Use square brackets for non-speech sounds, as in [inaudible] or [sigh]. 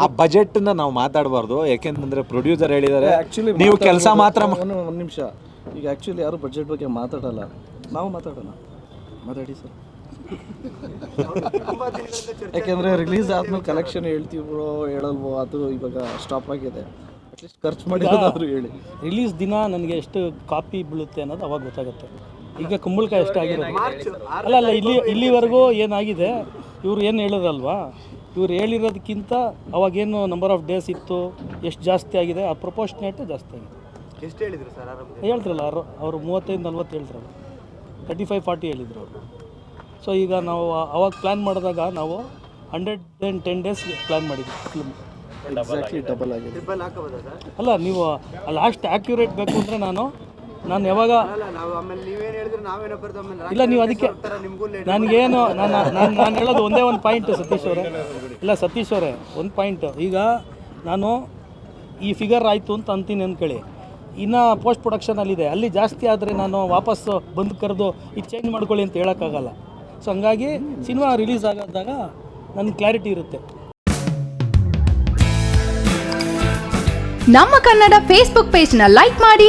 ಆ ಬಜೆಟ್ನ ನಾವು ಮಾತಾಡಬಾರ್ದು. ಯಾಕೆಂತಂದ್ರೆ ಪ್ರೊಡ್ಯೂಸರ್ ಹೇಳಿದ್ದಾರೆ ಆ್ಯಕ್ಚುಲಿ ನೀವು ಕೆಲಸ ಮಾತ್ರ ಮಾ- ಒಂದು ಒಂದು ನಿಮಿಷ. ಈಗ ಆ್ಯಕ್ಚುಲಿ ಯಾರು ಬಜೆಟ್ ಬಗ್ಗೆ ಮಾತಾಡಲ್ಲ? ನಾವು ಮಾತಾಡೋಣ. ಮಾತಾಡಿ ಸರ್. ಯಾಕೆಂದರೆ ರಿಲೀಸ್ ಆದ್ಮೇಲೆ ಕಲೆಕ್ಷನ್ ಹೇಳ್ತೀವೋ ಹೇಳಲ್ವೋ ಅದು ಇವಾಗ ಸ್ಟಾಪ್ ಆಗಿದೆ. ಅಟ್ಲೀಸ್ಟ್ ಖರ್ಚು ಮಾಡಿರೋದಾದ್ರೂ ಹೇಳಿ. ರಿಲೀಸ್ ದಿನ ನನಗೆ ಎಷ್ಟು ಕಾಪಿ ಬೀಳುತ್ತೆ ಅನ್ನೋದು ಅವಾಗ ಗೊತ್ತಾಗುತ್ತೆ. ಈಗ ಕುಂಬಳಕಾಯಿ ಎಷ್ಟಾಗಿರೋದು ಅಲ್ಲ ಅಲ್ಲ ಇಲ್ಲಿ ಇಲ್ಲಿವರೆಗೂ ಏನಾಗಿದೆ? ಇವ್ರು ಏನು ಹೇಳಿದ್ರಲ್ವಾ? ಇವ್ರು ಹೇಳಿರೋದಕ್ಕಿಂತ ಅವಾಗೇನು ನಂಬರ್ ಆಫ್ ಡೇಸ್ ಇತ್ತು ಎಷ್ಟು ಜಾಸ್ತಿ ಆಗಿದೆ ಆ ಪ್ರಪೋರ್ಷನೇಟ್ ಜಾಸ್ತಿ ಆಗಿದೆ. ಎಷ್ಟು ಹೇಳಿದ್ರು ಸರ್ ಆರಾಮ ಹೇಳ್ತಿರಲ್ಲ ಅವರು ಅವರು ಮೂವತ್ತೈದು ನಲ್ವತ್ತು ಹೇಳ್ತಿರಲ್ಲ ತರ್ಟಿ ಫೈವ್ ಫಾರ್ಟಿ ಹೇಳಿದ್ರು ಅವರು. ಸೊ ಈಗ ನಾವು ಅವಾಗ ಪ್ಲ್ಯಾನ್ ಮಾಡಿದಾಗ ನಾವು hundred and ten days plan ಮಾಡಿದ್ವಿ. ಫಿಲ್ಮ್ ಎಕ್ಸಾಕ್ಟ್ಲಿ ಡಬಲ್ ಆಗಿದೆ. ಅಲ್ಲ ನೀವು ಲಾಸ್ಟ್ ಆ್ಯಕ್ಯುರೇಟ್ ಬೇಕು ಅಂದರೆ ನಾನು ನಾನು ಯಾವಾಗ ಇಲ್ಲ ನೀವು ಅದಕ್ಕೆ ನನಗೇನು [laughs] ನಾನು ನಾನು ನಾನು ಹೇಳೋದು ಒಂದೇ ಒಂದು ಪಾಯಿಂಟ್ ಸತೀಶ್ ಅವರೇ. ಇಲ್ಲ ಸತೀಶ್ ಅವರೇ ಒಂದು ಪಾಯಿಂಟ್ ಈಗ ನಾನು ಈ ಫಿಗರ್ ಆಯಿತು ಅಂತ ಅಂತೀನಿ ಅಂದ್ಕೊಳ್ಳಿ ಇನ್ನು ಪೋಸ್ಟ್ ಪ್ರೊಡಕ್ಷನಲ್ಲಿದೆ ಅಲ್ಲಿ ಜಾಸ್ತಿ ಆದರೆ ನಾನು ವಾಪಸ್ಸು ಬಂದು ಕರೆದು ಇದು ಚೇಂಜ್ ಮಾಡ್ಕೊಳ್ಳಿ ಅಂತ ಹೇಳೋಕ್ಕಾಗಲ್ಲ. ಸೊ ಹಂಗಾಗಿ ಸಿನಿಮಾ ರಿಲೀಸ್ ಆಗೋದಾಗ ನನಗೆ ಕ್ಲಾರಿಟಿ ಇರುತ್ತೆ. ನಮ್ಮ ಕನ್ನಡ ಫೇಸ್ಬುಕ್ ಪೇಜ್ನ ಲೈಕ್ ಮಾಡಿ.